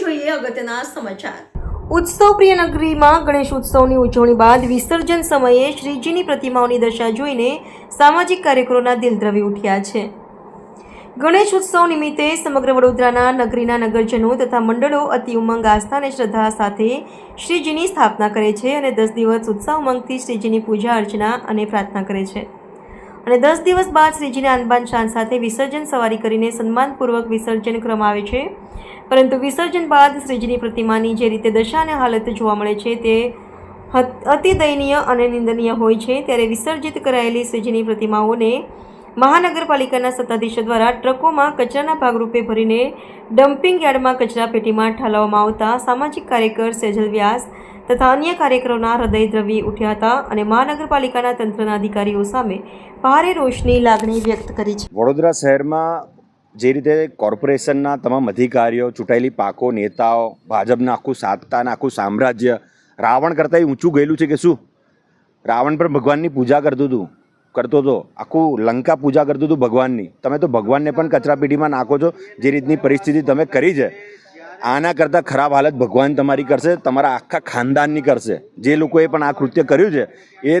જોઈએ અગત્યના સમાચાર. ઉત્સવ પ્રિય નગરીમાં ગણેશ ઉત્સવની ઉજવણી બાદ વિસર્જન સમયે શ્રીજીની પ્રતિમાઓની દશા જોઈને સામાજિક કાર્યકરોના દિલ દ્રવી ઉઠ્યા છે. ગણેશ ઉત્સવ નિમિત્તે સમગ્ર વડોદરાના નગરીના નગરજનો તથા મંડળો અતિ ઉમંગ આસ્થા અને શ્રદ્ધા સાથે શ્રીજીની સ્થાપના કરે છે અને દસ દિવસ ઉત્સાહ ઉમંગથી શ્રીજીની પૂજા અર્ચના અને પ્રાર્થના કરે છે. અને દસ દિવસ બાદ શ્રીજીને આનબાન શાન સાથે વિસર્જન સવારી કરીને સન્માનપૂર્વક વિસર્જન ક્રમ આવે છે. પરંતુ વિસર્જન બાદ શ્રીજીની પ્રતિમાની જે રીતે દશા અને હાલત જોવા મળે છે તે અતિ દયનીય અને નિંદનીય હોય છે. ત્યારે વિસર્જિત કરાયેલી શ્રીજીની પ્રતિમાઓને મહાનગરપાલિકાના સત્તાધીશો દ્વારા ટ્રકોમાં કચરાના ભાગરૂપે ભરીને ડમ્પિંગ યાર્ડમાં કચરા પેટીમાં ઠાલવવામાં આવતા સામાજિક કાર્યકર સેજલ વ્યાસ તથા અન્ય કાર્યકરોના હૃદય દ્રવી ઉઠ્યા હતા અને મહાનગરપાલિકાના તંત્રના અધિકારીઓ સામે ભારે રોષની લાગણી વ્યક્ત કરી છે. વડોદરા શહેરમાં જે રીતે કોર્પોરેશનના તમામ અધિકારીઓ, ચૂંટાયેલી પાકો, નેતાઓ, ભાજપના આખું સાતતાના આખું સામ્રાજ્ય રાવણ કરતાં ઊંચું ગયેલું છે કે શું? રાવણ પણ ભગવાનની પૂજા કરતું હતું. કરતો હતો. આખું લંકા પૂજા કરતું હતું ભગવાનની. તમે તો ભગવાનને પણ કચરાપેટીમાં નાખો છો, જે રીતની પરિસ્થિતિ તમે કરી છે. આના કરતાં ખરાબ હાલત ભગવાન તમારી કરશે, તમારા આખા ખાનદાનની કરશે. જે લોકોએ પણ આ કૃત્ય કર્યું છે, એ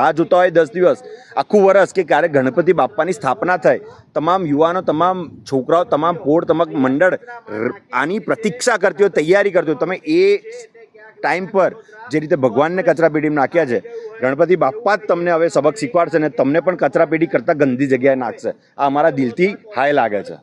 રાહ જોતા હોય દસ દિવસ. આખું વરસ કે ક્યારે ગણપતિ બાપ્પાની સ્થાપના થાય. તમામ યુવાનો, તમામ છોકરાઓ, તમામ પોળ, તમામ મંડળ આની પ્રતીક્ષા કરતી હોય, તૈયારી કરતી હોય. તમે એ ટાઈમ પર જે રીતે ભગવાનને કચરાપેટીમાં નાખ્યા છે, ગણપતિ બાપ્પા જ તમને હવે સબક શીખવાડશે અને તમને પણ કચરાપેટી કરતાં ગંદી જગ્યાએ નાખશે. આ અમારા દિલથી હાય લાગે છે.